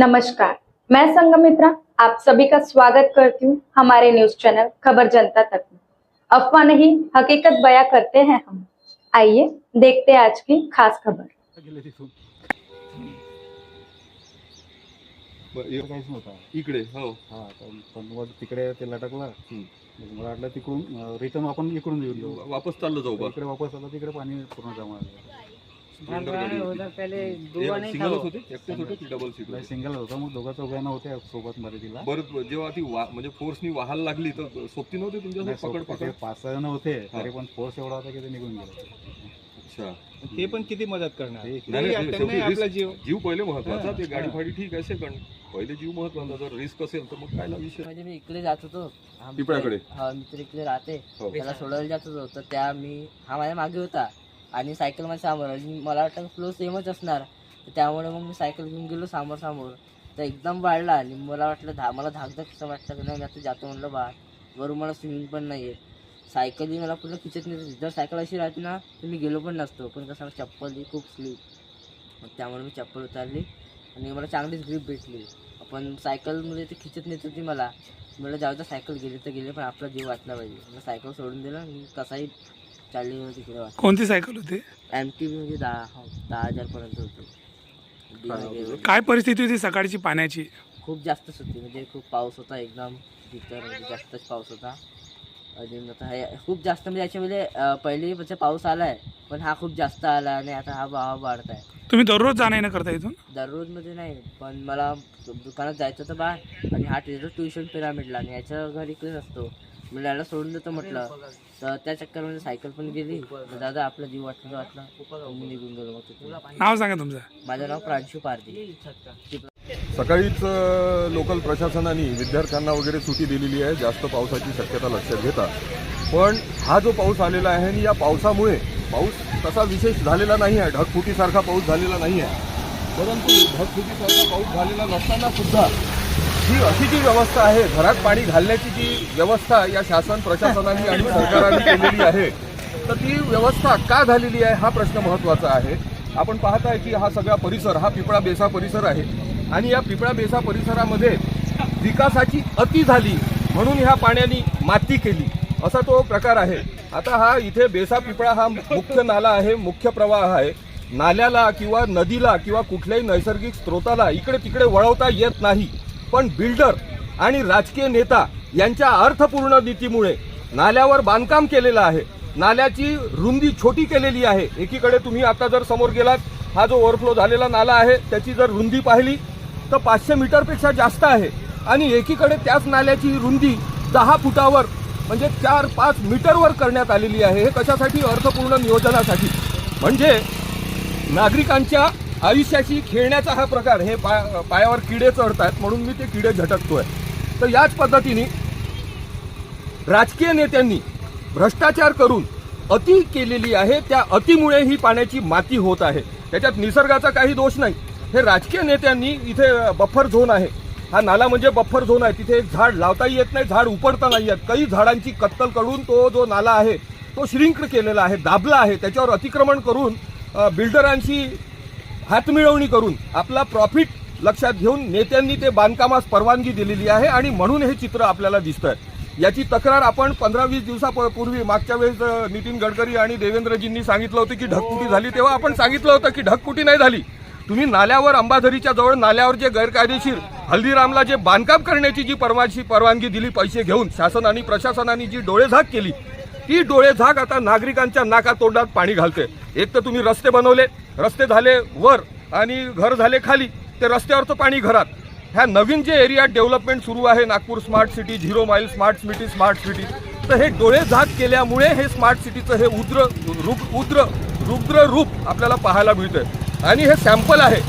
नमस्कार मैं संगमित्रा आप सभी का स्वागत करती हूँ हमारे न्यूज़ चैनल खबर जनता तक में। अफवाह नहीं हकीकत बयां करते हैं हम। आइए देखते हैं आज की खास खबर। इकडे हो. हा पण तिकडे ते लटकला हम्म. मला वाटलं तिकडून रिटर्न आपण इकडून येऊन वापस चाललो जाऊ इकडे वापस आला तिकडे पाणी पूर्ण जमा गाडी होती. हे एकटेच होते की डबल सीट होते सिंगल होता मग दोघा चौघांना होते सोबत मध्ये तिला बरं जेव्हा ती वा- म्हणजे फोर्सनी वाहायला लागली तर सोबती नव्हती नाही, तुमच्यासोबत पकड सोबत पकड ते पाच सहा जण होते हा. तरी पण फोर्स एवढा होता की ते निघून गेले. अच्छा. ते पण किती मदत करणार? ते- नाही, नाही, त्यांनाही शेवटी आपला risk- जीव जीव पहिले महत्त्वाचा ते गाडी. फाडी ठीक आहे सेकंड पहिले जीव महत्त्वाचा जर रिस्क असेल तर मग काय विषय? म्हणजे मी इकडे जात होतो. हा मित्र-? हा मित्र इकडे राहते. हो. त्याला सोडायला जात होतो. तर त्या मी हा माझ्या मागे होता. आणि सायकल माझ्यासमोर आणि मला वाटतं फ्लो सेमच असणार. तर त्यामुळे मग मी सायकल घेऊन गेलो समोर समोर तर एकदम वाढला आणि मला वाटलं धा मला धाकधक कसं वाटतं की नाही मी आता जातो म्हणलं बा वरून मला स्विमिंग पण नाही आहे सायकली मला पूर्ण खिचत नाही. जर सायकल अशी राहते ना तर मी गेलो पण नसतो. पण कसं चप्पल ही खूप स्लीप मग त्यामुळे मी चप्पल उतारली आणि मला चांगलीच ग्रीप भेटली. पण सायकलमध्ये ते खिचत नेत होती मला. मला जाऊ सायकल गेली तर गेली पण आपला जीव वाचला पाहिजे. मला सायकल सोडून दिलं कसाही तिकडे वाचला कोणती सायकल होती? एम टी म्हणजे दहा हो, दहा हजारपर्यंत होती. काय होतं? काय परिस्थिती होती सकाळची पाण्याची? खूप जास्तच होती म्हणजे खूप पाऊस होता एकदम तिथं म्हणजे जास्तच पाऊस होता. अजून आता हे खूप जास्त म्हणजे याच्यामध्ये अं, पहिले म्हणजे पाऊस आलाय पण हा खूप जास्त आला आणि आता हा भाव वाढत आहे तुम्ही दररोज जाणं येणं करता इथून? दररोजमध्ये नाही पण मला दुकानात जायचं होतं बाहेर आणि हा टीचर ट्युशन पिरामिडला आणि याचं घर इकडेच असतो. मी सोडून देतो म्हटलं. तर त्या चक्करमध्ये सायकल पण गेली. तर दादा आपला जीव वाटला. वाटला मी निघून गेलो मग तिथून. नाव सांगा तुमचं. माझं नाव प्रांशू पारदी सकाळीच लोकल प्रशासनाने विद्यार्थ्यांना वगैरे सुटी दिलेली आहे. जास्त पावसाची शक्यता लक्षात घेता. पण हा जो पाऊस आलेला आहे आणि या पावसामुळे पाऊस तसा विशेष झालेला नाही आहे. ढगफुटीसारखा पाऊस झालेला नाही आहे. परंतु ढगफुटीसारखा पाऊस झालेला नसताना सुद्धा ही अशी जी व्यवस्था आहे घरात पाणी घालण्याची जी व्यवस्था या शासन प्रशासनाने आणि सरकारने केलेली आहे तर ती व्यवस्था का झालेली आहे हा प्रश्न महत्त्वाचा आहे. आपण पाहताय की हा सगळा परिसर हा पिपळा बेसा परिसर आहे आणि या पिपळा बेसा परिसरामध्ये विकासाची अति झाली म्हणून ह्या पाण्याने माती केली. असा तो प्रकार आहे. आता हा इथे बेसा पिपळा हा मुख्य नाला आहे मुख्य प्रवाह आहे. नाल्याला किंवा नदीला किंवा कुठल्याही नैसर्गिक स्रोताला इकडे तिकडे वळवता येत नाही. पण बिल्डर आणि राजकीय नेता यांच्या अर्थपूर्ण नीतीमुळे नाल्यावर बांधकाम केलेलं आहे. नाल्याची रुंदी छोटी केलेली आहे. एकीकडे तुम्ही आता जर समोर गेलात हा जो ओव्हरफ्लो झालेला नाला आहे त्याची जर रुंदी पाहिली तर पाचशे मीटरपेक्षा जास्त आहे. आणि एकीकडे त्याच नाल्याची रुंदी दहा फुटावर म्हणजे चार पाच मीटरवर करण्यात आलेली आहे. हे कशासाठी? अर्थपूर्ण नियोजनासाठी. म्हणजे नागरिकांच्या आयुष्याशी खेळण्याचा हा प्रकार हे पा पायावर किडे चढतात म्हणून मी ते किडे झटकतोय. तर याच पद्धतीने राजकीय नेत्यांनी भ्रष्टाचार करून अति केलेली आहे त्या अतिमुळे ही पाण्याची माती होत आहे. त्याच्यात निसर्गाचा काही दोष नाही. हे राजकीय नेत्यांनी इथे बफर झोन आहे. हा नाला म्हणजे बफर झोन आहे. तिथे एक झाड लावता येत नाही झाड उपडता नाही येत. काही झाडांची कत्तल करून तो जो नाला आहे तो श्रिंक केलेला आहे दाबला आहे. त्याच्यावर अतिक्रमण करून बिल्डरांशी हातमिळवणी करून आपला प्रॉफिट लक्षात घेऊन नेत्यांनी ते बांधकामास परवानगी दिलेली आहे आणि म्हणून हे चित्र आपल्याला दिसतंय. याची तक्रार आपण पंधरा वीस दिवसापूर्वी मागच्या वेळेस नितीन गडकरी आणि देवेंद्रजींनी सांगितलं होतं की ढगफुटी झाली तेव्हा आपण सांगितलं होतं की ढगफुटी नाही झाली. तुम्ही नाल्यावर अंबाझरीच्या जवळ नाल्यावर जे गैरकायदेशीर हल्दीरामला जे बांधकाम करण्याची जी परवानगी परवानगी दिली पैसे घेऊन शासन आणि प्रशासनाने जी डोळेझाक केली ती डोळेझाक आता नागरिकांच्या नाका तोंडात पाणी घालते एक तर तुम्ही रस्ते बनवले रस्ते झाले वर आणि घर झाले खाली ते रस्त्यावरचं पाणी घरात. ह्या नवीन जे एरियात डेव्हलपमेंट सुरू आहे Nagpur smart city zero mile smart city smart city तर हे डोळेझाक केल्यामुळे हे स्मार्ट सिटीचं हे उद्र रुप उद्र रुद्र रूप आपल्याला पाहायला मिळतंय. आणि हे सॅम्पल आहे.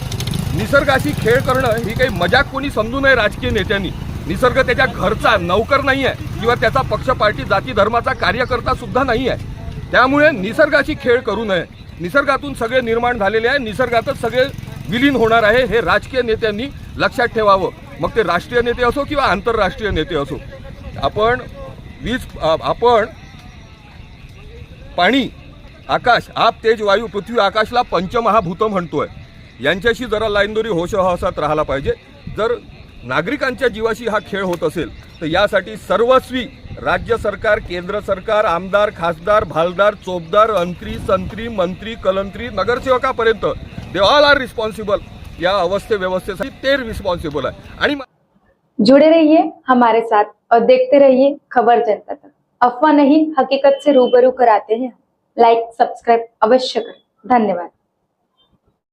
निसर्गाशी खेळ करणं ही काही मजाक कोणी समजू नये राजकीय नेत्यांनी. निसर्ग त्याच्या घरचा नौकर नाही आहे किंवा त्याचा पक्ष पार्टी जाती धर्माचा कार्यकर्ता सुद्धा नाही आहे. त्यामुळे निसर्गाशी खेळ करू नये. निसर्गातून सगळे निर्माण झालेले आहे. निसर्गातच सगळे विलीन होणार आहे. हे राजकीय नेत्यांनी लक्षात ठेवावं. मग ते राष्ट्रीय नेते असो किंवा आंतरराष्ट्रीय नेते असो. आपण वीज आपण पाणी आकाश आप तेज वायू पृथ्वी आकाशला पंचमहाभूत म्हणतोय. यांच्याशी जरा लाईनदोरी होशहसात राहायला पाहिजे. जर नागरिकांच्या जीवाशी हा खेळ होत असेल तर यासाठी सर्वस्वी राज्य सरकार केंद्र सरकार आमदार खासदार भालदार चोपदार अंत्री संत्री मंत्री कलंत्री नगरसेवकापर्यंत दे ऑल आर रिस्पॉन्सिबल या अवस्थे व्यवस्थेसाठी ते रिस्पॉन्सिबल आहे. आणि जुड़े रहिए हमारे साथ और देखते रहिए खबर जनता तक. अफवाह नहीं हकीकत से रूबरू कराते हैं लाइक सब्सक्राइब अवश्य करें. धन्यवाद.